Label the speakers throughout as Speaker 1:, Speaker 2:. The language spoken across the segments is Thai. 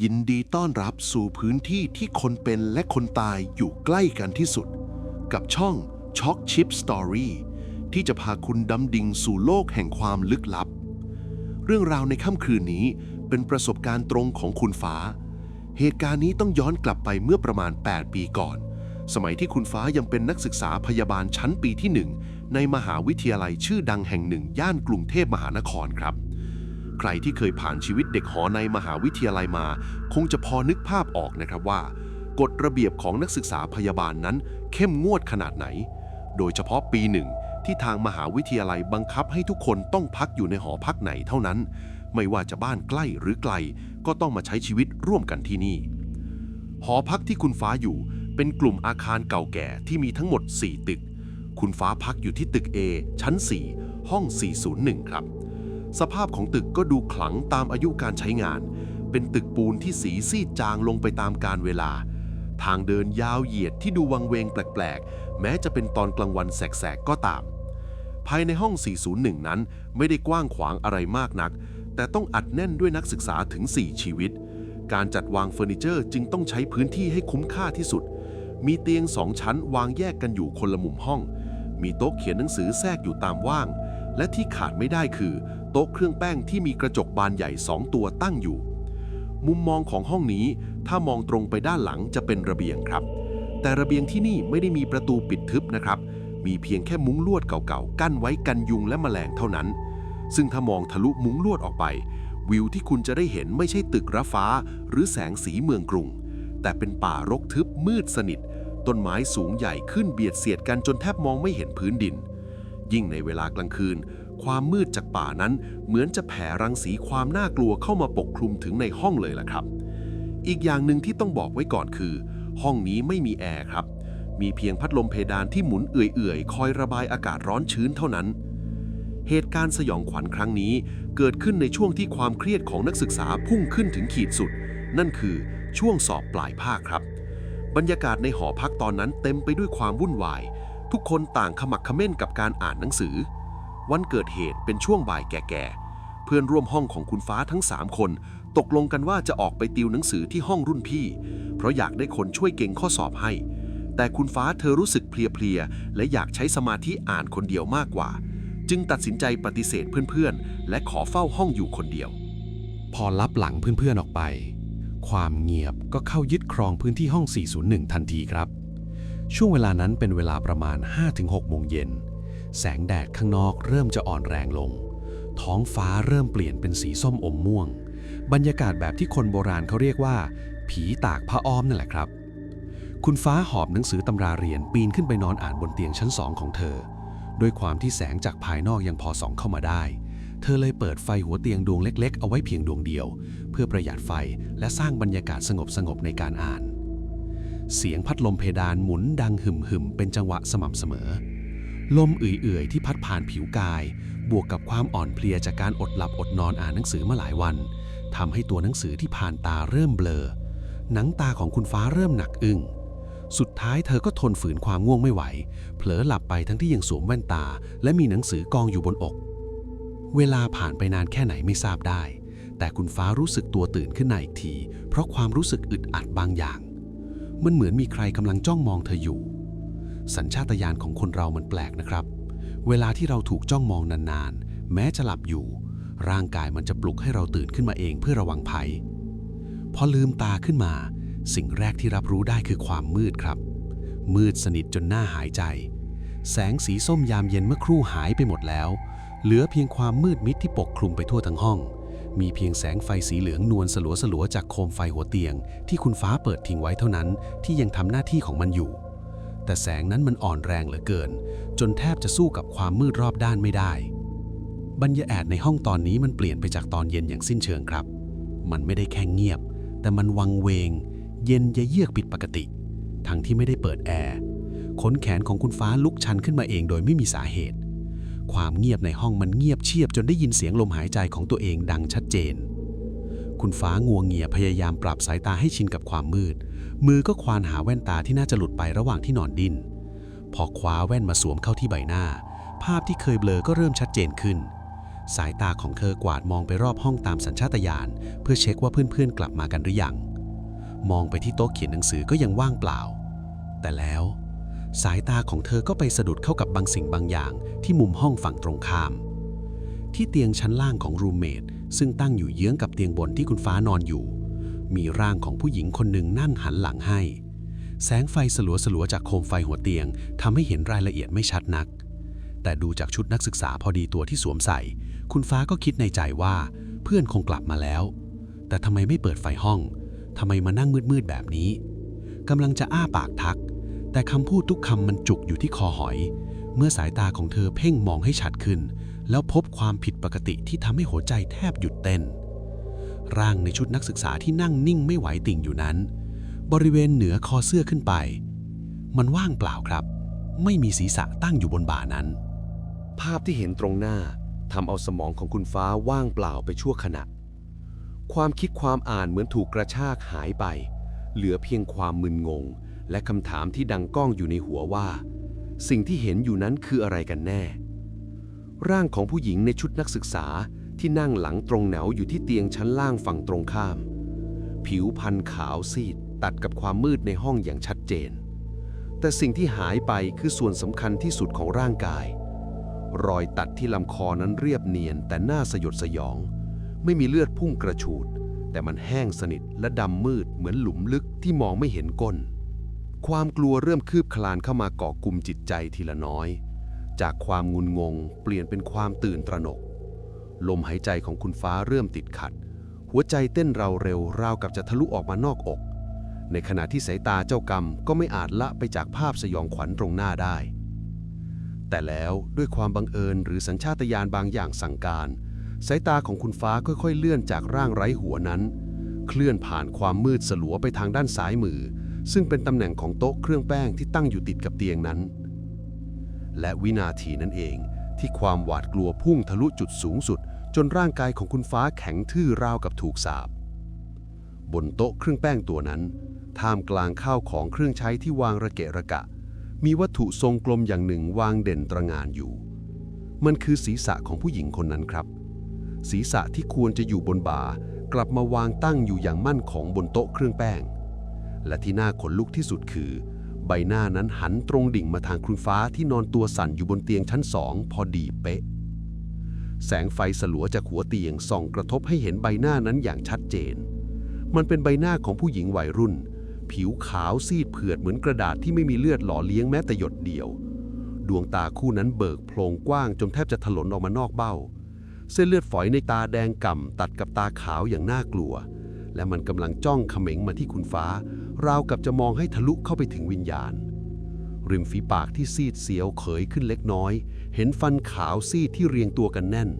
Speaker 1: ยินดีต้อนรับสู่พื้นที่ที่คนเป็นและคนตายอยู่ใกล้กันที่สุด กับช่อง Shock Chip Story ที่จะพาคุณดำดิ่งสู่โลกแห่งความลึกลับ เรื่องราวในค่ำคืนนี้เป็นประสบการณ์ตรงของคุณฟ้า เหตุการณ์นี้ต้องย้อนกลับไปเมื่อประมาณ 8 ปีก่อน สมัยที่คุณฟ้ายังเป็นนักศึกษาพยาบาลชั้นปีที่หนึ่งในมหาวิทยาลัยชื่อดังแห่งหนึ่งย่านกรุงเทพมหานครครับ ใครที่เคยผ่านชีวิตเด็กหอในมหาวิทยาลัยมา คงจะพอนึกภาพออกนะครับว่า กฎระเบียบของนักศึกษาพยาบาลนั้น เข้มงวดขนาดไหน โดยเฉพาะปีหนึ่งที่ทางมหาวิทยาลัยบังคับให้ทุกคนต้องพักอยู่ในหอพักไหนเท่านั้น ไม่ว่าจะบ้านใกล้หรือไกล ก็ต้องมาใช้ชีวิตร่วมกันที่นี่ หอพักที่คุณฟ้าอยู่เป็นกลุ่มอาคารเก่าแก่ที่มีทั้งหมด 4 ตึก คุณฟ้าพักอยู่ที่ตึก A ชั้น 4 ห้อง 401 ครับ สภาพของตึกก็ดูขลังตามอายุการใช้งาน เป็นตึกปูนที่สีซีดจางลงไปตามกาลเวลา ทางเดินยาวเหยียดที่ดูวังเวงแปลกๆ แม้จะเป็นตอนกลางวันแสกๆ ก็ตาม ภายในห้อง 401 นั้นไม่ได้กว้างขวางอะไรมากนัก แต่ต้องอัดแน่นด้วยนักศึกษาถึง 4 ชีวิต การจัดวางเฟอร์นิเจอร์จึงต้องใช้พื้นที่ให้คุ้มค่าที่สุด มีเตียงสองชั้นวางแยกกันอยู่คนละมุมห้อง มีโต๊ะเขียนหนังสือแทรกอยู่ตามว่าง และที่ขาดไม่ได้คือ โต๊ะเครื่องแป้งที่มีกระจกบานใหญ่สองตัวตั้งอยู่ มุมมองของห้องนี้ถ้ามองตรงไปด้านหลังจะเป็นระเบียงครับ แต่ระเบียงที่นี่ไม่ได้มีประตูปิดทึบนะครับ มีเพียงแค่มุ้งลวดเก่าๆ กั้นไว้กันยุงและแมลงเท่านั้น ซึ่งถ้ามองทะลุมุ้งลวดออกไป วิวที่คุณจะได้เห็นไม่ใช่ตึกระฟ้า หรือแสงสีเมืองกรุง แต่เป็นป่ารกทึบมืดสนิท ต้นไม้สูงใหญ่ขึ้นเบียดเสียดกันจนแทบมองไม่เห็นพื้นดิน ยิ่งในเวลากลางคืน ความมืดจากป่านั้น เหมือนจะแผ่รังสีความน่ากลัวเข้ามาปกคลุมถึงในห้องเลยล่ะครับ อีกอย่างหนึ่งที่ต้องบอกไว้ก่อนคือ ห้องนี้ไม่มีแอร์ครับ มีเพียงพัดลมเพดานที่หมุนเอื่อยๆ คอยระบายอากาศร้อนชื้นเท่านั้น เหตุการณ์สยองขวัญครั้งนี้ เกิดขึ้นในช่วงที่ความเครียดของนักศึกษาพุ่งขึ้นถึงขีดสุด นั่นคือช่วงสอบปลายภาคครับ บรรยากาศในหอพักตอนนั้นเต็มไปด้วยความวุ่นวาย ทุกคนต่างขมักขม้นกับการอ่านหนังสือ วันเกิดเหตุเป็นช่วงบ่ายแก่ๆ เพื่อนร่วมห้องของคุณฟ้าทั้ง 3 คน ตกลงกันว่าจะออกไปติวหนังสือที่ห้องรุ่นพี่ เพราะอยากได้คนช่วยเก่งข้อสอบให้ แต่คุณฟ้าเธอรู้สึกเพลียๆ และอยากใช้สมาธิอ่านคนเดียวมากกว่า จึงตัดสินใจปฏิเสธเพื่อนๆ และขอเฝ้าห้องอยู่คนเดียว
Speaker 2: พอลับหลังเพื่อนๆออกไป ความเงียบก็เข้ายึดครองพื้นที่ห้อง 401 ทันทีครับ ช่วงเวลานั้นเป็นเวลาประมาณ 5-6โมงเย็น แสงแดดข้างนอกเริ่มจะอ่อนแรงลง ท้องฟ้าเริ่มเปลี่ยนเป็นสีส้มอมม่วง บรรยากาศแบบที่คนโบราณเขาเรียกว่า ผีตากผ้าอ้อมนั่นแหละครับ คุณฟ้าหอบหนังสือตำราเรียนปีนขึ้นไปนอนอ่านบนเตียงชั้นสองของเธอ ด้วยความที่แสงจากภายนอกยังพอส่องเข้ามาได้ เธอเลยเปิดไฟหัวเตียงดวงเล็ก ๆ เอาไว้เพียงดวงเดียว เพื่อประหยัดไฟและสร้างบรรยากาศสงบๆในการอ่าน เสียงพัดลมเพดานหมุนดังหึมๆเป็นจังหวะสม่ำเสมอ ลมเอื่อยๆที่พัดผ่านผิวกาย บวกกับความอ่อนเพลียจากการอดหลับอดนอนอ่านหนังสือมาหลายวันทำให้ตัวหนังสือที่ผ่านตาเริ่มเบลอ หนังตาของคุณฟ้าเริ่มหนักอึ้งสุดท้ายเธอก็ทนฝืนความง่วงไม่ไหว เผลอหลับไปทั้งที่ยังสวมแว่นตา และมีหนังสือกองอยู่บนอก เวลาผ่านไปนานแค่ไหนไม่ทราบได้ แต่คุณฟ้ารู้สึกตัวตื่นขึ้นมาอีกที เพราะความรู้สึกอึดอัดบางอย่าง มันเหมือนมีใครกำลังจ้องมองเธออยู่ สัญชาตญาณของคนเรามันแปลกนะครับ เวลาที่เราถูกจ้องมองนานๆ แม้จะหลับอยู่ ร่างกายมันจะปลุกให้เราตื่นขึ้นมาเองเพื่อระวังภัย พอลืมตาขึ้นมา สิ่งแรกที่รับรู้ได้คือความมืดครับ มืดสนิทจนหน้าหายใจ แสงสีส้มยามเย็นเมื่อครู่หายไปหมดแล้ว เหลือเพียงความมืดมิดที่ปกคลุมไปทั่วทั้งห้อง มีเพียงแสงไฟสีเหลืองนวลสลัวสลัวๆจากโคมไฟหัวเตียง ที่คุณฟ้าเปิดทิ้งไว้เท่านั้น ที่ยังทำหน้าที่ของมันอยู่ แต่แสงนั้นมันอ่อนแรงเหลือเกิน จนแทบจะสู้กับความมืดรอบด้านไม่ได้ บรรยากาศในห้องตอนนี้มันเปลี่ยนไปจากตอนเย็นอย่างสิ้นเชิงครับ มันไม่ได้แค่เงียบ แต่มันวังเวง เย็นยะเยือกผิดปกติ ทั้งที่ไม่ได้เปิดแอร์ขนแขนของคุณฟ้าลุกชันขึ้นมาเองโดยไม่มีสาเหตุ ความเงียบในห้องมันเงียบเชียบจนได้ยินเสียงลมหายใจของตัวเองดังชัดเจน คุณฟ้างวงเงียพยายามปรับสายตาให้ชินกับความมืด มือก็ควานหาแว่นตาที่น่าจะหลุดไประหว่างที่นอนดิน พอคว้าแว่นมาสวมเข้าที่ใบหน้า ภาพที่เคยเบลอก็เริ่มชัดเจนขึ้น สายตาของเธอกวาดมองไปรอบห้องตามสัญชาตญาณเพื่อเช็คว่าเพื่อนๆกลับมากันหรือยัง มองไปที่โต๊ะเขียนหนังสือก็ยังว่างเปล่า แต่แล้ว สายตาของเธอก็ไปสะดุดเข้ากับบางสิ่งบางอย่างที่มุมห้องฝั่งตรงข้าม ที่เตียงชั้นล่างของรูเมท ซึ่งตั้งอยู่เยื้องกับเตียงบนที่คุณฟ้านอนอยู่ มีร่างของผู้หญิงคนหนึ่งนั่งหันหลังให้ แสงไฟสลัวๆจากโคมไฟหัวเตียงทำให้เห็นรายละเอียดไม่ชัดนัก แต่ดูจากชุดนักศึกษาพอดีตัวที่สวมใส่ คุณฟ้าก็คิดในใจว่า เพื่อนคงกลับมาแล้ว แต่ทำไมไม่เปิดไฟห้องทำไมมานั่งมืดๆแบบนี้กำลังจะอ้าปากทัก แต่คำพูดทุกคำมันจุกอยู่ที่คอหอย เมื่อสายตาของเธอเพ่งมองให้ชัดขึ้น แล้วพบความผิดปกติที่ทำให้หัวใจแทบหยุดเต้น ร่างในชุดนักศึกษาที่นั่งนิ่งไม่ไหวติ่งอยู่นั้น บริเวณเหนือคอเสื้อขึ้นไป มันว่างเปล่าครับ ไม่มีศีรษะตั้งอยู่บนบ่านั้น
Speaker 3: ภาพที่เห็นตรงหน้าทำเอาสมองของคุณฟ้าว่างเปล่าไปชั่วขณะ ความคิดความอ่านเหมือนถูกกระชากหายไป เหลือเพียงความมึนงง และคำถามที่ดังก้องอยู่ในหัวว่า สิ่งที่เห็นอยู่นั้นคืออะไรกันแน่ ร่างของผู้หญิงในชุดนักศึกษาที่นั่งหลังตรงแนวอยู่ที่เตียงชั้นล่างฝั่งตรงข้าม ผิวพรรณขาวซีดตัดกับความมืดในห้องอย่างชัดเจน แต่สิ่งที่หายไปคือส่วนสำคัญที่สุดของร่างกาย รอยตัดที่ลำคอนั้นเรียบเนียนแต่น่าสยดสยอง ไม่มีเลือดพุ่งกระฉูด แต่มันแห้งสนิทและดำมืดเหมือนหลุมลึกที่มองไม่เห็นก้น ความกลัวเริ่มคืบคลานเข้ามาเกาะกลุ่มจิตใจทีละน้อย จากความงุนงง เปลี่ยนเป็นความตื่นตระหนก ลมหายใจของคุณฟ้าเริ่มติดขัด หัวใจเต้นเราเร็วราวกับจะทะลุออกมานอกอก ในขณะที่สายตาเจ้ากรรมก็ไม่อาจละไปจากภาพสยองขวัญตรงหน้าได้ แต่แล้วด้วยความบังเอิญหรือสัญชาตญาณบางอย่างสั่งการสายตาของคุณฟ้าค่อยๆ เลื่อนจากร่างไร้หัวนั้น เคลื่อนผ่านความมืดสลัวไปทางด้านซ้ายมือ ซึ่งเป็นตำแหน่งของโต๊ะเครื่องแป้งที่ตั้งอยู่ติดกับเตียงนั้น และวินาทีนั้นเอง ที่ความหวาดกลัวพุ่งทะลุจุดสูงสุด จนร่างกายของคุณฟ้าแข็งทื่อราวกับถูกสาบบนโต๊ะเครื่องแป้งตัวนั้น ท่ามกลางข้าวของเครื่องใช้ที่วางระเกะระกะ มีวัตถุทรงกลมอย่างหนึ่งวางเด่นตระงานอยู่ มันคือศีรษะของผู้หญิงคนนั้นครับ ศีรษะที่ควรจะอยู่บนบ่ากลับมาวางตั้งอยู่อย่างมั่นของบนโต๊ะเครื่องแป้ง และที่น่าขนลุกที่สุดคือ ใบหน้านั้นหันตรงดิ่งมาทางคุณฟ้าที่นอนตัวสั่นอยู่บนเตียงชั้นสองพอดีเป๊ะ แสงไฟสลัวจากหัวเตียงส่องกระทบให้เห็นใบหน้านั้นอย่างชัดเจน มันเป็นใบหน้าของผู้หญิงวัยรุ่น ผิวขาวซีดเผือดเหมือนกระดาษที่ไม่มีเลือดหล่อเลี้ยงแม้แต่หยดเดียว ดวงตาคู่นั้นเบิกโพลงกว้างจนแทบจะถลนออกมานอกเบ้า เส้นเลือดฝอยในตาแดงก่ำตัดกับตาขาวอย่างน่ากลัว และมันกำลังจ้องเขม็งมาที่คุณฟ้า ราวกับจะมองให้ทะลุเข้าไปถึงวิญญาณ ริมฝีปากที่ซีดเสียวเขยขึ้นเล็กน้อย เห็นฟันขาวซีดที่เรียงตัวกันแน่น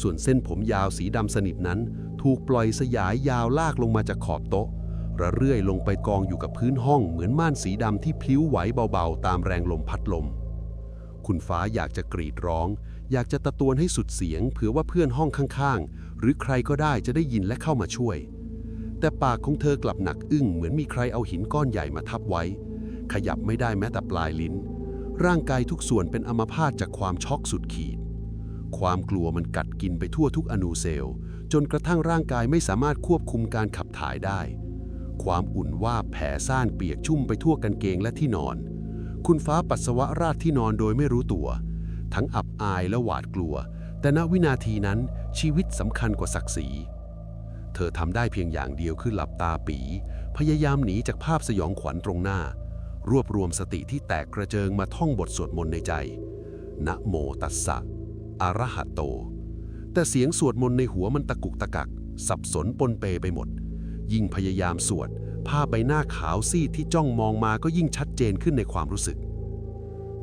Speaker 3: ส่วนเส้นผมยาวสีดำสนิทนั้น ถูกปล่อยสยายยาวลากลงมาจากขอบโต๊ะ ระเรื่อยลงไปกองอยู่กับพื้นห้องเหมือนม่านสีดำที่พลิ้วไหวเบาๆ ตามแรงลมพัดลม คุณฟ้าอยากจะกรีดร้อง อยากจะตะโกนให้สุดเสียงเผื่อว่าเพื่อนห้องข้างๆ หรือใครก็ได้จะได้ยินและเข้ามาช่วย แต่ปากของเธอกลับหนักอึ้งเหมือนมีใครเอาหินก้อนใหญ่มาทับไว้ ขยับไม่ได้แม้แต่ปลายลิ้น ร่างกายทุกส่วนเป็นอัมพาตจากความช็อกสุดขีด ความกลัวมันกัดกินไปทั่วทุกอนูเซลล์ จนกระทั่งร่างกายไม่สามารถควบคุมการขับถ่ายได้ ความอุ่นว่าแผ่ซ่านเปียกชุ่มไปทั่วกางเกงและที่นอน คุณฟ้าปัสสาวะราดที่นอนโดยไม่รู้ตัว ทั้งอับอายและหวาดกลัว แต่ณวินาทีนั้นชีวิตสำคัญกว่าศักดิ์ศรี เธอทำได้เพียงอย่างเดียวคือหลับตาปี พยายามหนีจากภาพสยองขวัญตรงหน้า รวบรวมสติที่แตกกระเจิงมาท่องบทสวดมนต์ในใจ นะโมตัสสะอะระหะโต แต่เสียงสวดมนต์ในหัวมันตะกุกตะกัก สับสนปนเปไปหมด ยิ่งพยายามสวด ภาพใบหน้าขาวซีดที่จ้องมองมาก็ยิ่งชัดเจนขึ้นในความรู้สึก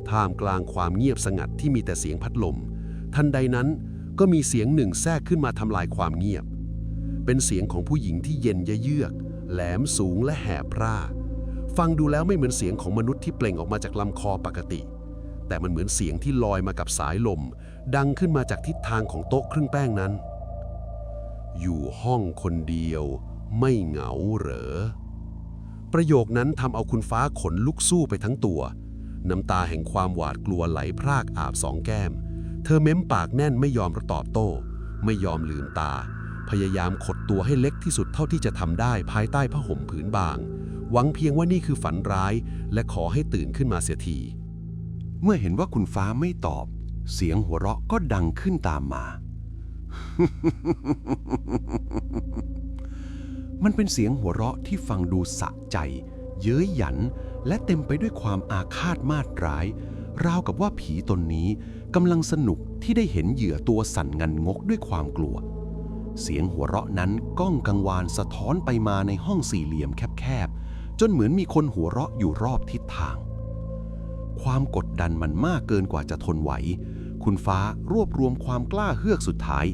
Speaker 3: ท่ามกลางความเงียบสงัดที่มีแต่เสียงพัดลม ทันใดนั้นก็มีเสียงหนึ่งแทรกขึ้นมาทำลายความเงียบ เป็นเสียงของผู้หญิงที่เย็นเยือก แหลมสูงและแหบพร่า ฟังดูแล้วไม่เหมือนเสียงของมนุษย์ที่เปล่งออกมาจากลำคอปกติ แต่มันเหมือนเสียงที่ลอยมากับสายลม ดังขึ้นมาจากทิศทางของโต๊ะครึ่งแป้งนั้น อยู่ห้องคนเดียว ไม่เหงาเหรอ ประโยคนั้นทำเอาคุณฟ้าขนลุกสู้ไปทั้งตัว น้ำตาแห่งความหวาดกลัวไหลพรากอาบสองแก้ม เธอเม้มปากแน่นไม่ยอมตอบโต้ ไม่ยอมลืมตา พยายามขดตัวให้เล็กที่สุดเท่าที่จะทำได้ภายใต้ผ้าห่มผืนบาง หวังเพียงว่านี่คือฝันร้าย และขอให้ตื่นขึ้นมาเสียที
Speaker 1: เมื่อเห็นว่าคุณฟ้าไม่ตอบ เสียงหัวเราะก็ดังขึ้นตามมา มันเป็นเสียงหัวเราะที่ฟังดูสะใจ เย้ยหยัน และเต็มไปด้วยความอาฆาตมาดร้ายราวกับว่าผีตนนี้กำลังสนุกที่ได้เห็นเหยื่อตัวสั่นงันงกด้วยความกลัว เสียงหัวเราะนั้นก้องกังวานสะท้อนไปมาในห้องสี่เหลี่ยมแคบๆ จนเหมือนมีคนหัวเราะอยู่รอบทิศทาง ความกดดันมันมากเกินกว่าจะทนไหว คุณฟ้ารวบรวมความกล้าเฮือกสุดท้าย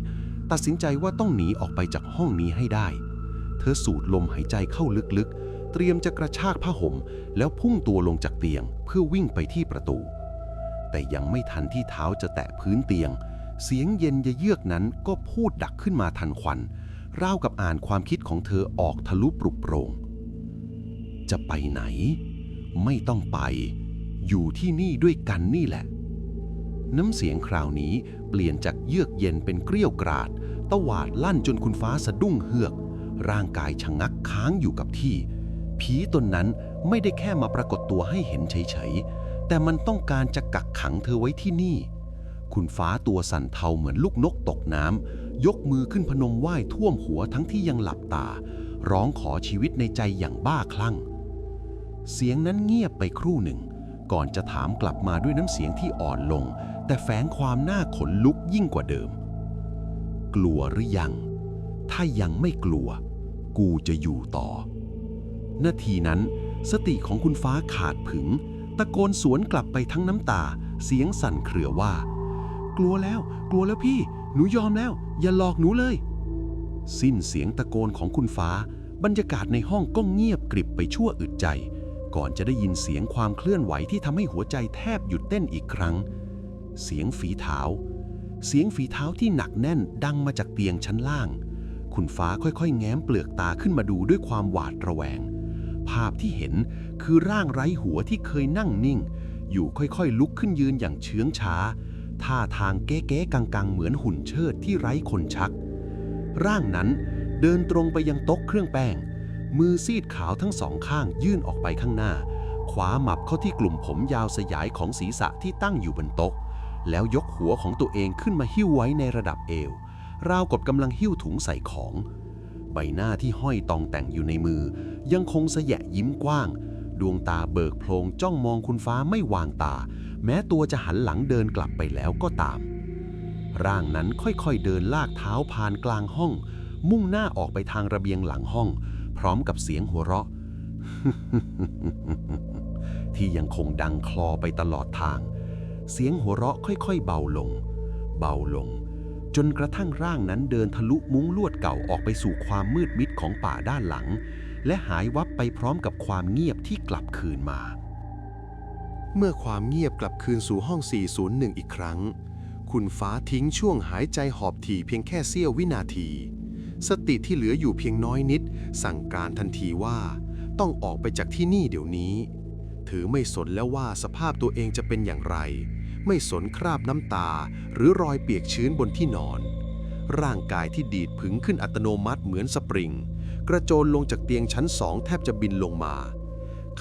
Speaker 1: ตัดสินใจว่าต้องหนีออกไปจากห้องนี้ให้ได้ เธอสูดลมหายใจเข้าลึกๆ เตรียมจะกระชากผ้าห่ม แล้วพุ่งตัวลงจากเตียงเพื่อวิ่งไปที่ประตู แต่ยังไม่ทันที่เท้าจะแตะพื้นเตียง เสียงเย็นเยือกนั้นก็พูดดักขึ้นมาทันควันราวกับอ่านความคิดของเธอออกทะลุปลุกโปรง จะไปไหน ไม่ต้องไป อยู่ที่นี่ด้วยกันนี่แหละ น้ำเสียงคราวนี้เปลี่ยนจากเยือกเย็นเป็นเกรี้ยวกราด ตวาดลั่นจนคุณฟ้าสะดุ้งเฮือก ร่างกายชะงักค้างอยู่กับที่ ผีตนนั้นไม่ได้แค่มาปรากฏตัวให้เห็นเฉยๆ แต่มันต้องการจะกักขังเธอไว้ที่นี่ คุณฟ้าตัวสั่นเทาเหมือนลูกนกตกน้ำ ยกมือขึ้นพนมไหว้ท่วมหัวทั้งที่ยังหลับตา ร้องขอชีวิตในใจอย่างบ้าคลั่ง เสียงนั้นเงียบไปครู่หนึ่ง ก่อนจะถามกลับมาด้วยน้ำเสียงที่อ่อนลง แต่แฝงความน่าขนลุกยิ่งกว่าเดิม กลัวหรือยัง ถ้ายังไม่กลัว กูจะอยู่ต่อ นาทีนั้น สติของคุณฟ้าขาดผึง ตะโกนสวนกลับไปทั้งน้ำตา เสียงสั่นเครือว่า กลัวแล้ว กลัวแล้วพี่ หนูยอมแล้ว อย่าหลอกหนูเลย สิ้นเสียงตะโกนของคุณฟ้า บรรยากาศในห้องก็เงียบกริบไปชั่วอึดใจ ก่อนจะได้ยินเสียงความเคลื่อนไหวที่ทำให้หัวใจแทบหยุดเต้นอีกครั้ง เสียงฝีเท้า เสียงฝีเท้าที่หนักแน่นดังมาจากเตียงชั้นล่าง คุณฟ้าค่อยๆ แง้มเปลือกตาขึ้นมาดูด้วยความหวาดระแวง ภาพที่เห็นคือร่างไร้หัวที่เคยนั่งนิ่ง อยู่ค่อยๆ ลุกขึ้นยืนอย่างเชื้องช้า ท่าทางเก๊ๆกังๆ เหมือนหุ่นเชิดที่ไร้คนชัก ร่างนั้นเดินตรงไปยังโต๊ะเครื่องแป้ง มือซีดขาวทั้งสองข้างยื่นออกไปข้างหน้า ขวาหมับเข้าที่กลุ่มผมยาวสยายของศีรษะที่ตั้งอยู่บนโต๊ะ แล้วยกหัวของตัวเองขึ้นมาหิ้วไว้ในระดับเอว ราวกับกำลังหิ้วถุงใส่ของ ใบหน้าที่ห้อยตองแต่งอยู่ในมือ ยังคงสยะยิ้มกว้าง ดวงตาเบิกโพลงจ้องมองคุณฟ้าไม่วางตา แม้ตัวจะหันหลังเดินกลับไปแล้วก็ตาม ร่างนั้นค่อยๆเดินลากเท้าผ่านกลางห้อง มุ่งหน้าออกไปทางระเบียงหลังห้อง พร้อมกับเสียงหัวเราะ ที่ยังคงดังคลอไปตลอดทาง เสียงหัวเราะค่อยๆเบาลง เบาลง จนกระทั่งร่างนั้นเดินทะลุมุ้งลวดเก่าออกไปสู่ความมืดมิดของป่าด้านหลัง และหายวับไปพร้อมกับความเงียบที่กลับคืนมา เมื่อความเงียบกลับคืนสู่ห้อง 401 อีกครั้ง คุณฟ้าทิ้งช่วงหายใจหอบถี่เพียงแค่เสี้ยววินาที สติที่เหลืออยู่เพียงน้อยนิด สั่งการทันทีว่า ต้องออกไปจากที่นี่เดี๋ยวนี้ ถือไม่สนแล้วว่าสภาพตัวเองจะเป็นอย่างไร ไม่สนคราบน้ำตา หรือรอยเปียกชื้นบนที่นอน ร่างกายที่ดีดผึงขึ้นอัตโนมัติเหมือนสปริง กระโจนลงจากเตียงชั้นสองแทบจะบินลงมา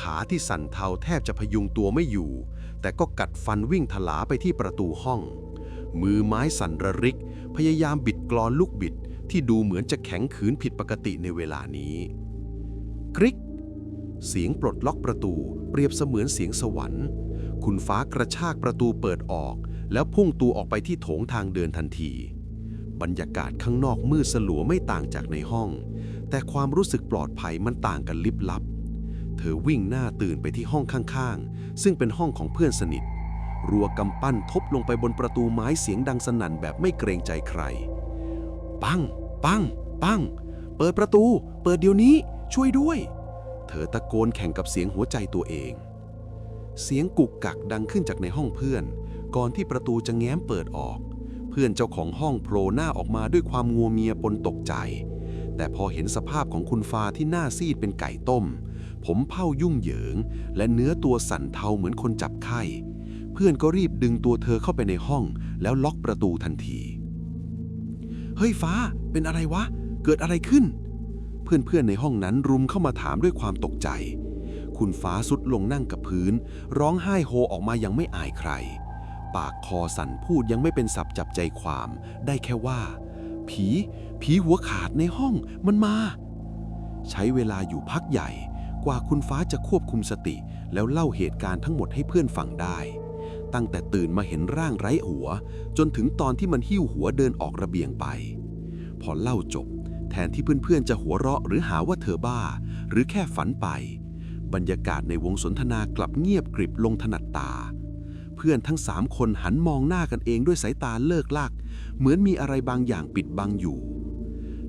Speaker 1: ขาที่สั่นเทาแทบจะพยุงตัวไม่อยู่ แต่ก็กัดฟันวิ่งถลาไปที่ประตูห้อง มือไม้สั่นระริก พยายามบิดกลอนลูกบิดที่ดูเหมือนจะแข็งขืนผิดปกติในเวลานี้กริก เสียงปลดล็อกประตูเปรียบเสมือนเสียงสวรรค์ คุณฟ้ากระชากประตูเปิดออก แล้วพุ่งตัวออกไปที่โถงทางเดินทันที บรรยากาศข้างนอกมืดสลัวไม่ต่างจากในห้อง แต่ความรู้สึกปลอดภัยมันต่างกันลิบลับ เธอวิ่งหน้าตื่นไปที่ห้องข้างๆ ซึ่งเป็นห้องของเพื่อนสนิท รัวกำปั้นทบลงไปบนประตูไม้เสียงดังสนั่นแบบไม่เกรงใจใคร ปัง ปัง ปัง เปิดประตู เปิดเดี๋ยวนี้ ช่วยด้วย เธอตะโกนแข่งกับเสียงหัวใจตัวเอง เสียงกุกกักดังขึ้นจากในห้องเพื่อน ก่อนที่ประตูจะแง้มเปิดออก เพื่อนเจ้าของห้องโผล่หน้าออกมาด้วยความงัวเมียปนตกใจ แต่พอเห็นสภาพของคุณฟ้าที่หน้าซีดเป็นไก่ต้ม ผมเผ้ายุ่งเหยิง และเนื้อตัวสั่นเทาเหมือนคนจับไข้
Speaker 3: เพื่อนก็รีบดึงตัวเธอเข้าไปในห้อง แล้วล็อกประตูทันที เฮ้ยฟ้า เป็นอะไรวะ เกิดอะไรขึ้น เพื่อนๆในห้องนั้นรุมเข้ามาถามด้วยความตกใจ คุณฟ้าสุดลงนั่งกับพื้น ร้องไห้โฮออกมายังไม่อายใคร ปากคอสั่นพูดยังไม่เป็นสับจับใจความ ได้แค่ว่า ผี ผีหัวขาดในห้องมันมาใช้เวลาอยู่พักใหญ่ กว่าคุณฟ้าจะควบคุมสติ แล้วเล่าเหตุการณ์ทั้งหมดให้เพื่อนฟังได้ ตั้งแต่ตื่นมาเห็นร่างไร้หัว จนถึงตอนที่มันหิ้วหัวเดินออกระเบียงไป พอเล่าจบ แทนที่เพื่อนๆจะหัวเราะหรือหาว่าเธอบ้า หรือแค่ฝันไป บรรยากาศในวงสนทนากลับเงียบกริบลงถนัดตา เพื่อนทั้งสามคนหันมองหน้ากันเองด้วยสายตาเลิกลากเหมือนมีอะไรบางอย่างปิดบังอยู่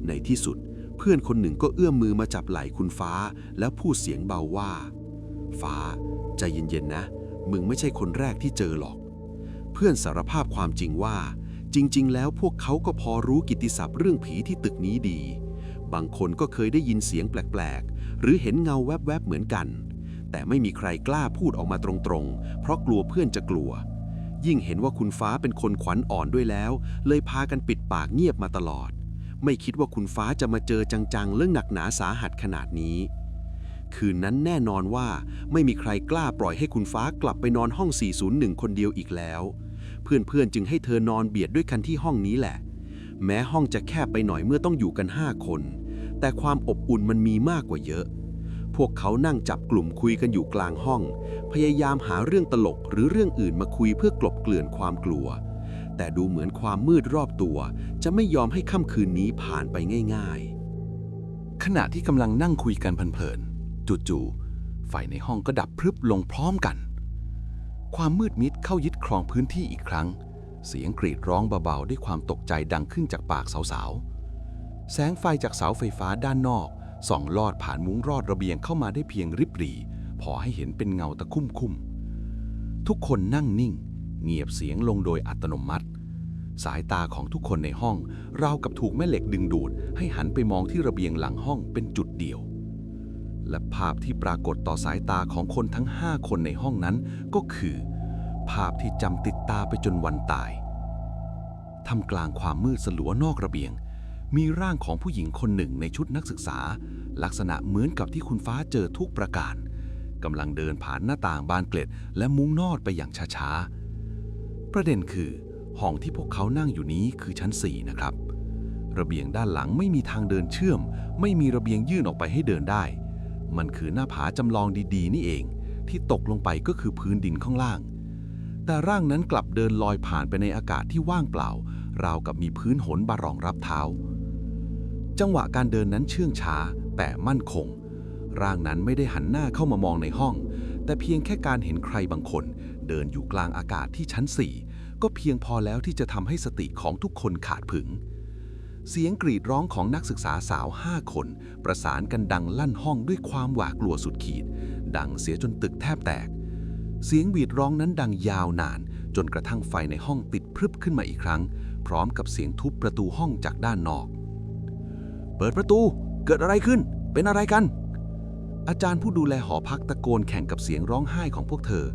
Speaker 3: ในที่สุดเเพื่อนคนหนึ่งก็เอื้อมมือมาจับไหล่คุณฟ้า แล้วพูดเสียงเบาว่า ฟ้า ใจเย็นๆนะ มึงไม่ใช่คนแรกที่เจอหรอก เพื่อนสารภาพความจริงว่า จริง ๆ แล้วพวกเขาก็พอรู้กิติศัพท์เรื่องผีที่ตึกนี้ดี บางคนก็เคยได้ยินเสียงแปลกๆ หรือเห็นเงาแวบๆ เหมือนกัน แต่ไม่มีใครกล้าพูดออกมาตรงๆ เพราะกลัวเพื่อนจะกลัว ยิ่งเห็นว่าคุณฟ้าเป็นคนขวัญอ่อนด้วยแล้ว เลยพากันปิดปากเงียบมาตลอด ไม่คิดว่าคุณฟ้าจะมาเจอจังๆ เรื่องหนักหนาสาหัสขนาดนี้ คืนนั้นแน่นอนว่าไม่มีใครกล้าปล่อยให้คุณฟ้ากลับไปนอนห้อง 401 คนเดียวอีกแล้ว เพื่อนๆ จึงให้เธอนอนเบียดด้วยกันที่ห้องนี้แหละ แม้ห้องจะแคบไปหน่อยเมื่อต้องอยู่กัน 5 คน แต่ความอบอุ่นมันมีมากกว่าเยอะพวกเขานั่งจับกลุ่มคุยกันอยู่กลางห้อง พยายามหาเรื่องตลกหรือเรื่องอื่นมาคุยเพื่อกลบเกลื่อนความกลัว แต่ดูเหมือนความมืดรอบตัว จะไม่ยอมให้ค่ำคืนนี้ผ่านไปง่ายๆ
Speaker 4: ขณะที่กำลังนั่งคุยกันเพลินๆจู่ๆไฟในห้องก็ดับพรึบลงพร้อมกัน ความมืดมิดเข้ายึดครองพื้นที่อีกครั้ง เสียงกรีดร้องเบาๆด้วยความตกใจดังขึ้นจากปากสาวๆ แสงไฟจากเสาไฟฟ้าด้านนอกส่องลอดผ่านมุ้งรอดระเบียงเข้ามาได้เพียงริบหรี่พอให้เห็นเป็นเงาตะคุ่มคุมๆทุกคนนั่งนิ่ง เงียบเสียงลงโดยอัตโนมัติ สายตาของทุกคนในห้องราวกับถูกแม่เหล็กดึงดูด ให้หันไปมองที่ระเบียงหลังห้องเป็นจุดเดียว และภาพที่ปรากฏต่อสายตาของคนทั้งห้าคนในห้องนั้นก็คือ ภาพที่จำติดตาไปจนวันตายทำกลางความมืดสลัวนอกระเบียง มีร่างของผู้หญิงคนหนึ่งในชุดนักศึกษา ลักษณะเหมือนกับที่คุณฟ้าเจอทุกประการกำลังเดินผ่านหน้าต่างบานเกล็ด และมุ้งนอดไปอย่างช้าๆ ประเด็นคือห้องที่พวกเขานั่งอยู่นี้คือชั้น 4 นะครับ ระเบียงด้านหลังไม่มีทางเดินเชื่อม ไม่มีระเบียงยื่นออกไปให้เดินได้ มันคือหน้าผาจำลองดีๆ นี่เอง ที่ตกลงไปก็คือพื้นดินข้างล่าง แต่ร่างนั้นกลับเดินลอยผ่านไปในอากาศที่ว่างเปล่า ราวกับมีพื้นหนบารองรับเท้า จังหวะการเดินนั้นเชื่องช้า แต่มั่นคง ร่างนั้นไม่ได้หันหน้าเข้ามามองในห้อง แต่เพียงแค่การเห็นใครบางคน เดินอยู่กลางอากาศที่ชั้น 4 ก็เพียงพอแล้วที่จะทำให้สติของทุกคนขาดผึง เสียงกรีดร้องของนักศึกษาสาวห้าคน ประสานกันดังลั่นห้องด้วยความหวาดกลัวสุดขีด ดังเสียจนตึกแทบแตก เสียงหวีดร้องนั้นดังยาวนาน จนกระทั่งไฟในห้องติดพรึบขึ้นมาอีกครั้ง พร้อมกับเสียงทุบประตูห้องจากด้านนอก เปิดประตู เกิดอะไรขึ้น เป็นอะไรกันอาจารย์ผู้ดูแลหอพักตะโกนแข่งกับเสียงร้องไห้ของพวกเธอ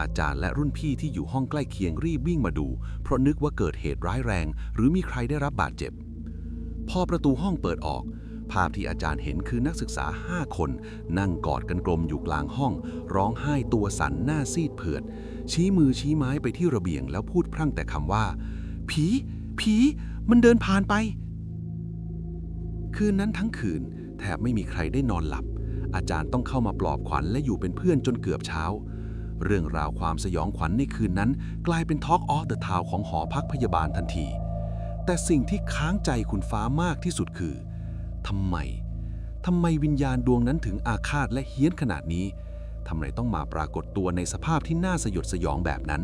Speaker 4: อาจารย์และรุ่นพี่ที่อยู่ห้องใกล้เคียงรีบวิ่งมาดู เพราะนึกว่าเกิดเหตุร้ายแรง หรือมีใครได้รับบาดเจ็บ พอประตูห้องเปิดออก ภาพที่อาจารย์เห็นคือนักศึกษาห้าคน นั่งกอดกันกลมอยู่กลางห้อง ร้องไห้ตัวสั่นหน้าซีดเผือด ชี้มือชี้ไม้ไปที่ระเบียงแล้วพูดพรั่งแต่คำว่า ผี ผี มันเดินผ่านไป คืนนั้นทั้งคืน แทบไม่มีใครได้นอนหลับอาจารย์ต้องเข้ามาปลอบขวัญและอยู่เป็นเพื่อนจนเกือบเช้า เรื่องราวความสยองขวัญในคืนนั้น กลายเป็นทอล์กออฟเดอะทาวของหอพักพยาบาลทันที แต่สิ่งที่ค้างใจคุณฟ้ามากที่สุดคือทำไมทำไมวิญญาณดวงนั้นถึงอาฆาตและเฮี้ยนขนาดนี้ทำไมต้องมาปรากฏตัวในสภาพที่น่าสยดสยองแบบนั้น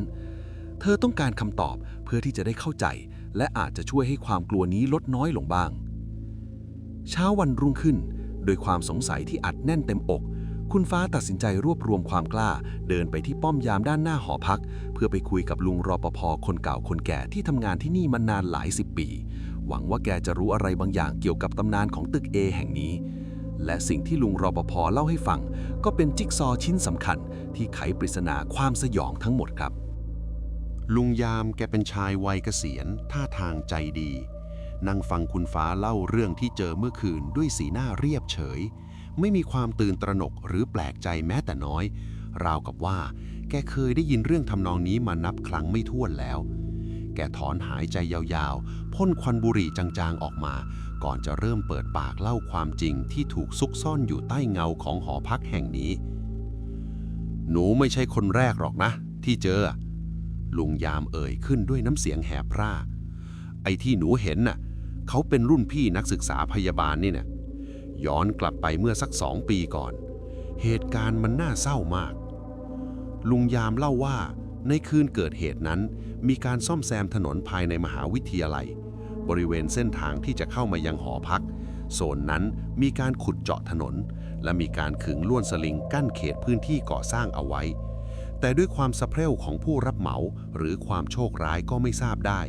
Speaker 4: เธอต้องการคำตอบเพื่อที่จะได้เข้าใจ และอาจจะช่วยให้ความกลัวนี้ลดน้อยลงบ้าง เช้าวันรุ่งขึ้น โดยความสงสัยที่อัดแน่นเต็มอก คุณฟ้าตัดสินใจรวบรวมความกล้า เดินไปที่ป้อมยามด้านหน้าหอพัก เพื่อไปคุยกับลุงรอปภคนเก่าคนแก่ที่ทำงานที่นี่มานานหลายสิบปี หวังว่าแกจะรู้อะไรบางอย่างเกี่ยวกับตำนานของตึก A แห่งนี้ และสิ่งที่ลุงรอปภเล่าให้ฟัง ก็เป็นจิ๊กซอว์ชิ้นสำคัญ ที่ไขปริศนาความสยองทั้งหมดครับ
Speaker 1: ลุงยามแกเป็นชายวัยเกษียณท่าทางใจดี นั่งฟังคุณฟ้าเล่าเรื่องที่เจอเมื่อคืนด้วยสีหน้าเรียบเฉย ไม่มีความตื่นตระหนกหรือแปลกใจแม้แต่น้อย ราวกับว่า แกเคยได้ยินเรื่องทำนองนี้มานับครั้งไม่ถ้วนแล้ว แกถอนหายใจยาวๆ พ่นควันบุหรี่จางๆออกมา ก่อนจะเริ่มเปิดปากเล่าความจริงที่ถูกซุกซ่อนอยู่ใต้เงาของหอพักแห่งนี้ หนูไม่ใช่คนแรกหรอกนะ ที่เจอ ลุงยามเอ่ยขึ้นด้วยน้ำเสียงแหบพร่า ไอ้ที่หนูเห็นน่ะ เขาเป็นรุ่นพี่นักศึกษาพยาบาลนี่เนี่ย ย้อนกลับไปเมื่อสักสองปีก่อน เหตุการณ์มันน่าเศร้ามาก ลุงยามเล่าว่าในคืนเกิดเหตุนั้น มีการซ่อมแซมถนนภายในมหาวิทยาลัย บริเวณเส้นทางที่จะเข้ามายังหอพัก โซนนั้นมีการขุดเจาะถนน และมีการขึงลวดสลิงกั้นเขตพื้นที่ก่อสร้างเอาไว้ แต่ด้วยความสะเพร่าของผู้รับเหมาหรือความโชคร้ายก็ไม่ทราบได้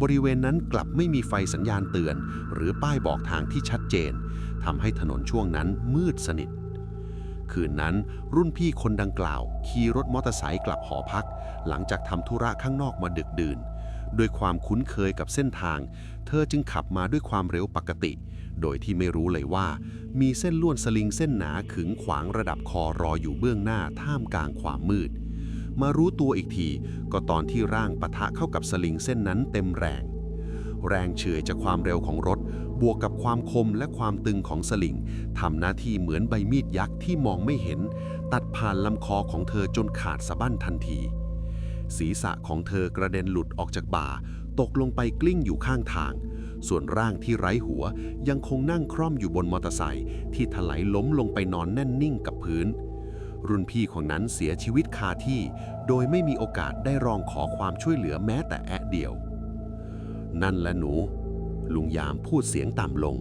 Speaker 1: บริเวณนั้นกลับไม่มีไฟสัญญาณเตือน หรือป้ายบอกทางที่ชัดเจน ทำให้ถนนช่วงนั้นมืดสนิท คืนนั้นรุ่นพี่คนดังกล่าวขี่รถมอเตอร์ไซค์กลับหอพัก หลังจากทำธุระข้างนอกมาดึกดื่นด้วยความคุ้นเคยกับเส้นทาง เธอจึงขับมาด้วยความเร็วปกติ โดยที่ไม่รู้เลยว่า มีเส้นลวดสลิงเส้นหนาขึงขวางระดับคอรออยู่เบื้องหน้าท่ามกลางความมืด มารู้ตัวอีกทีก็ตอนที่ร่างปะทะเข้ากับสลิงเส้นนั้นเต็มแรง แรงเฉื่อยจากความเร็วของรถ บวกกับความคมและความตึงของสลิงทำหน้าที่เหมือนใบมีดยักษ์ที่มองไม่เห็น ตัดผ่านลำคอของเธอจนขาดสะบั้นทันที ศีรษะของเธอกระเด็นหลุดออกจากบ่า ตกลงไปกลิ้งอยู่ข้างทาง ส่วนร่างที่ไร้หัวยังคงนั่งคร่อมอยู่บนมอเตอร์ไซค์ที่ถลายล้มลงไปนอนแน่นนิ่งกับพื้น รุ่นพี่ของนั้นเสียชีวิตคาที่ โดยไม่มีโอกาสได้ร้องขอความช่วยเหลือแม้แต่แอะเดียวนั่นแหละหนู ลุงยามพูดเสียงต่ำลง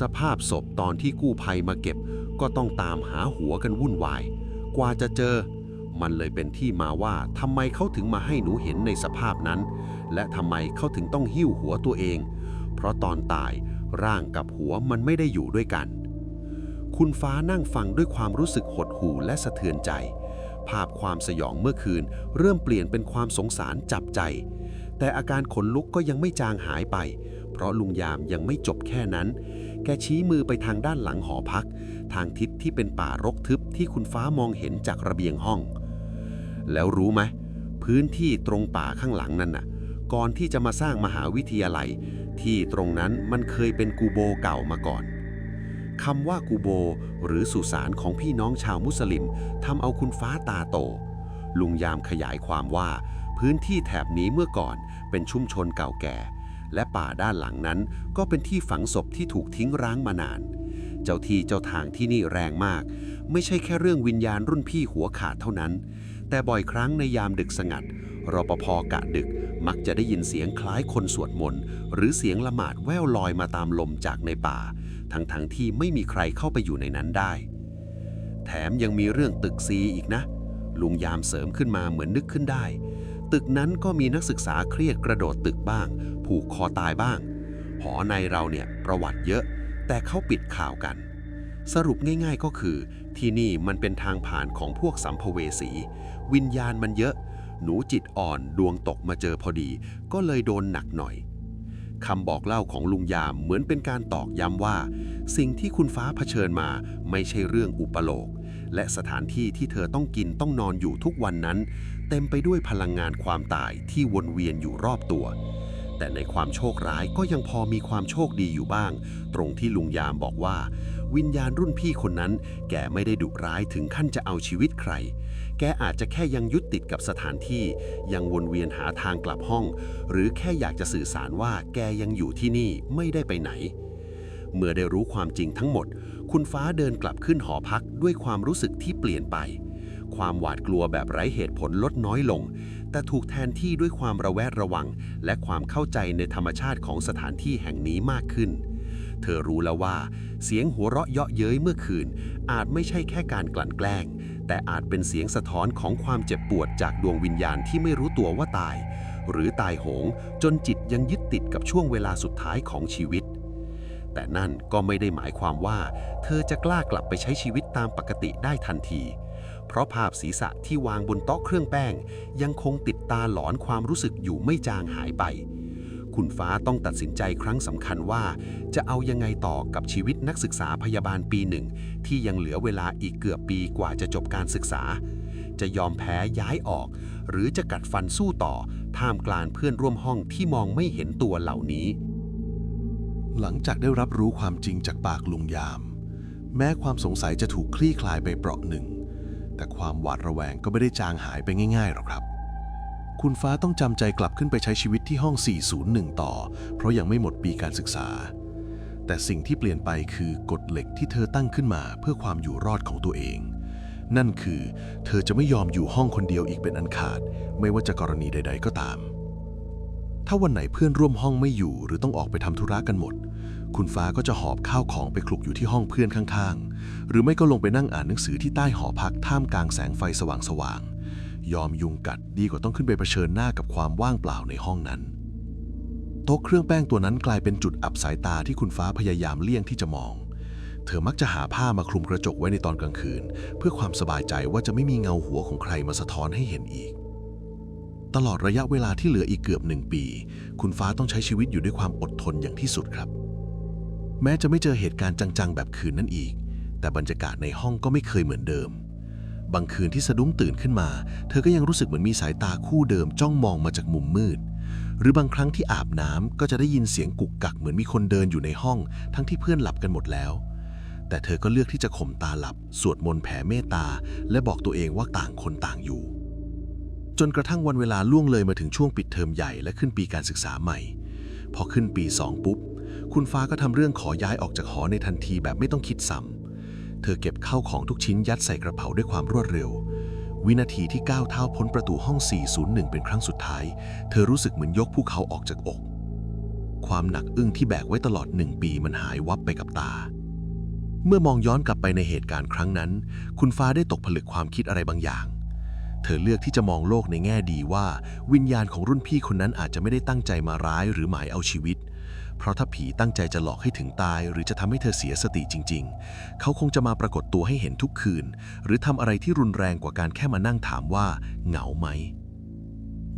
Speaker 1: สภาพศพตอนที่กู้ภัยมาเก็บ ก็ต้องตามหาหัวกันวุ่นวาย กว่าจะเจอ มันเลยเป็นที่มาว่าทำไมเขาถึงมาให้หนูเห็นในสภาพนั้น และทำไมเขาถึงต้องหิ้วหัวตัวเอง เพราะตอนตายร่างกับหัวมันไม่ได้อยู่ด้วยกัน คุณฟ้านั่งฟังด้วยความรู้สึกหดหู่และสะเทือนใจ ภาพความสยองเมื่อคืน เริ่มเปลี่ยนเป็นความสงสารจับใจ แต่อาการขนลุกก็ยังไม่จางหายไป ราะลุงยามยังไม่จบแค่นั้น แกชี้มือไปทางด้านหลังหอพัก ทางทิศที่เป็นป่ารกทึบที่คุณฟ้ามองเห็นจากระเบียงห้อง แล้วรู้ไหมพื้นที่ตรงป่าข้างหลังนั่นน่ะ ก่อนที่จะมาสร้างมหาวิทยาลัย ที่ตรงนั้นมันเคยเป็นกูโบเก่ามาก่อนคำว่ากูโบ หรือสุสานของพี่น้องชาวมุสลิมทำเอาคุณฟ้าตาโต ลุงยามขยายความว่า พื้นที่แถบนี้เมื่อก่อนเป็นชุมชนเก่าแก่ และป่าด้านหลังนั้น ก็เป็นที่ฝังศพที่ถูกทิ้งร้างมานาน เจ้าที่เจ้าทางที่นี่แรงมาก ไม่ใช่แค่เรื่องวิญญาณรุ่นพี่หัวขาดเท่านั้น แต่บ่อยครั้งในยามดึกสงัดรปภกะดึกมักจะได้ยินเสียงคล้ายคนสวดมนต์หรือเสียงละหมาดแว่วลอยมาตามลมจากในป่า ทั้งๆทที่ไม่มีใครเข้าไปอยู่ในนั้นได้ แถมยังมีเรื่องตึกซีอีกนะ ลุงยามเสริมขึ้นมาเหมือนนึกขึ้นได้ ตึกนั้นก็มีนักศึกษาเครียดกระโดดตึกบ้าง ผูกคอตายบ้าง หอในเราเนี่ยประวัติเยอะ แต่เขาปิดข่าวกัน สรุปง่ายๆก็คือ ที่นี่มันเป็นทางผ่านของพวกสัมภเวสี วิญญาณมันเยอะ หนูจิตอ่อนดวงตกมาเจอพอดี ก็เลยโดนหนักหน่อยคำบอกเล่าของลุงยามเหมือนเป็นการตอกย้ำว่า สิ่งที่คุณฟ้าเผชิญมาไม่ใช่เรื่องอุปโลก และสถานที่ที่เธอต้องกินต้องนอนอยู่ทุกวันนั้น เต็มไปด้วยพลังงานความตายที่วนเวียนอยู่รอบตัว แต่ในความโชคร้ายก็ยังพอมีความโชคดีอยู่บ้าง ตรงที่ลุงยามบอกว่า วิญญาณรุ่นพี่คนนั้น แกไม่ได้ดุร้ายถึงขั้นจะเอาชีวิตใคร แกอาจจะแค่ยังยึดติดกับสถานที่ ยังวนเวียนหาทางกลับห้อง หรือแค่อยากจะสื่อสารว่าแกยังอยู่ที่นี่ไม่ได้ไปไหน เมื่อได้รู้ความจริงทั้งหมด คุณฟ้าเดินกลับขึ้นหอพักด้วยความรู้สึกที่เปลี่ยนไป ความหวาดกลัวแบบไร้เหตุผลลดน้อยลง แต่ถูกแทนที่ด้วยความระแวดระวัง และความเข้าใจในธรรมชาติของสถานที่แห่งนี้มากขึ้น เธอรู้แล้วว่า เสียงหัวเราะเยาะเย้ยเมื่อคืน อาจไม่ใช่แค่การกลั่นแกล้ง แต่อาจเป็นเสียงสะท้อนของความเจ็บปวดจากดวงวิญญาณที่ไม่รู้ตัวว่าตาย หรือตายโหงจนจิตยังยึดติดกับช่วงเวลาสุดท้ายของชีวิตแต่นั่นก็ไม่ได้หมายความว่า เธอจะกล้ากลับไปใช้ชีวิตตามปกติได้ทันที
Speaker 5: เพราะภาพศีรษะที่วางบนโต๊ะเครื่องแป้ง ยังคงติดตาหลอนความรู้สึกอยู่ไม่จางหายไป คุณฟ้าต้องตัดสินใจครั้งสำคัญว่า จะเอายังไงต่อกับชีวิตนักศึกษาพยาบาลปีหนึ่ง ที่ยังเหลือเวลาอีกเกือบปีกว่าจะจบการศึกษา จะยอมแพ้ย้ายออก หรือจะกัดฟันสู้ต่อ ท่ามกลางเพื่อนร่วมห้องที่มองไม่เห็นตัวเหล่านี้
Speaker 1: หลังจากได้รับรู้ความจริงจากปากลุงยาม แม้ความสงสัยจะถูกคลี่คลายไปเปราะหนึ่ง แต่ความหวาดระแวงก็ไม่ได้จางหายไปง่ายๆหรอกครับ คุณฟ้าต้องจำใจกลับขึ้นไปใช้ชีวิตที่ห้อง 401 ต่อ เพราะยังไม่หมดปีการศึกษา แต่สิ่งที่เปลี่ยนไปคือกฎเหล็กที่เธอตั้งขึ้นมาเพื่อความอยู่รอดของตัวเอง นั่นคือ เธอจะไม่ยอมอยู่ห้องคนเดียวอีกเป็นอันขาด ไม่ว่าจะกรณีใด ๆ ก็ตาม ถ้าวันไหนเพื่อนร่วมห้องไม่อยู่ หรือต้องออกไปทำธุระกันหมด คุณฟ้าก็จะหอบข้าวของไปคลุกอยู่ที่ห้องเพื่อนข้างๆ หรือไม่ก็ลงไปนั่งอ่านหนังสือที่ใต้หอพักท่ามกลางแสงไฟสว่างๆ ยอมยุงกัดดีกว่าต้องขึ้นไปเผชิญหน้ากับความว่างเปล่าในห้องนั้นโต๊ะเครื่องแป้งตัวนั้นกลายเป็นจุดอับสายตาที่คุณฟ้าพยายามเลี่ยงที่จะมอง เธอมักจะหาผ้ามาคลุมกระจกไว้ในตอนกลางคืน เพื่อความสบายใจว่าจะไม่มีเงาหัวของใครมาสะท้อนให้เห็นอีก ตลอดระยะเวลาที่เหลืออีกเกือบหนึ่งปี คุณฟ้าต้องใช้ชีวิตอยู่ด้วยความอดทนอย่างที่สุดครับ แม้จะไม่เจอเหตุการณ์จังๆ แบบคืนนั้นอีก แต่บรรยากาศในห้องก็ไม่เคยเหมือนเดิม บางคืนที่สะดุ้งตื่นขึ้นมา เธอก็ยังรู้สึกเหมือนมีสายตาคู่เดิมจ้องมองมาจากมุมมืด หรือบางครั้งที่อาบน้ำก็จะได้ยินเสียงกุกกักเหมือนมีคนเดินอยู่ในห้อง ทั้งที่เพื่อนหลับกันหมดแล้ว แต่เธอก็เลือกที่จะข่มตาหลับ สวดมนต์แผ่เมตตา และบอกตัวเองว่าต่างคนต่างอยู่ จนกระทั่งวันเวลาล่วงเลยมาถึงช่วงปิดเทอมใหญ่และขึ้นปีการศึกษาใหม่ พอขึ้นปี 2 ปุ๊บ คุณฟ้าก็ทำเรื่องขอย้ายออกจากหอในทันทีแบบไม่ต้องคิดซ้ำเธอเก็บเข้าของทุกชิ้นยัดใส่กระเป๋าด้วยความรวดเร็ว วินาทีที่ก้าวเท้าพ้นประตูห้อง 401 เป็นครั้งสุดท้าย เธอรู้สึกเหมือนยกภูเขาออกจากอก ความหนักอึ้งที่แบกไว้ตลอดหนึ่งปีมันหายวับไปกับตาเมื่อมองย้อนกลับไปในเหตุการณ์ครั้งนั้น คุณฟ้าได้ตกผลึกความคิดอะไรบางอย่าง เธอเลือกที่จะมองโลกในแง่ดีว่า วิญญาณของรุ่นพี่คนนั้นอาจจะไม่ได้ตั้งใจมาร้ายหรือหมายเอาชีวิต เพราะถ้าผีตั้งใจจะหลอกให้ถึงตาย หรือจะทำให้เธอเสียสติจริง ๆ เขาคงจะมาปรากฏตัวให้เห็นทุกคืน หรือทำอะไรที่รุนแรงกว่าการแค่มานั่งถามว่า เหงาไหม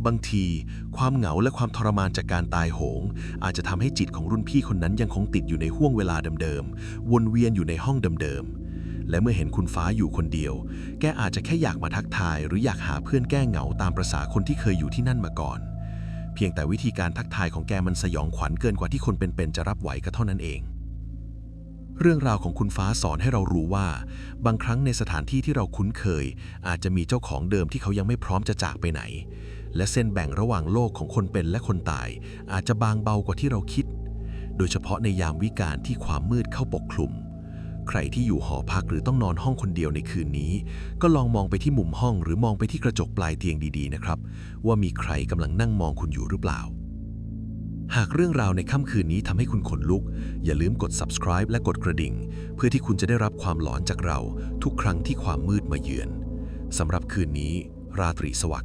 Speaker 1: บางที ความเหงาและความทรมานจากการตายโหง อาจจะทำให้จิตของรุ่นพี่คนนั้นยังคงติดอยู่ในห่วงเวลาเดิมๆวนเวียนอยู่ในห้องเดิมๆ และเมื่อเห็นคุณฟ้าอยู่คนเดียว แกอาจจะแค่อยากมาทักทายหรืออยากหาเพื่อนแก้เหงาตามประษาคนที่เคยอยู่ที่นั่นมาก่อน เพียงแต่วิธีการทักทายของแกมันสยองขวัญเกินกว่าที่คนเป็นๆจะรับไหวก็เท่านั้นเอง เรื่องราวของคุณฟ้าสอนให้เรารู้ว่า บางครั้งในสถานที่ที่เราคุ้นเคย อาจจะมีเจ้าของเดิมที่เขายังไม่พร้อมจะจากไปไหน และเส้นแบ่งระหว่างโลกของคนเป็นและคนตาย อาจจะบางเบากว่าที่เราคิด โดยเฉพาะในยามวิกาลที่ความมืดเข้าปกคลุม ใครที่อยู่หอพักหรือต้องนอนห้องคนเดียวในคืนนี้ ก็ลองมองไปที่มุมห้องหรือมองไปที่กระจกปลายเตียงดีๆนะครับ ว่ามีใครกำลังนั่งมองคุณอยู่หรือเปล่า หากเรื่องราวในค่ำคืนนี้ทำให้คุณขนลุก อย่าลืมกด subscribe และกดกระดิ่ง เพื่อที่คุณจะได้รับความหลอนจากเรา ทุกครั้งที่ความมืดมาเยือนสำหรับคืนนี้ ราตรีสวัสดิ์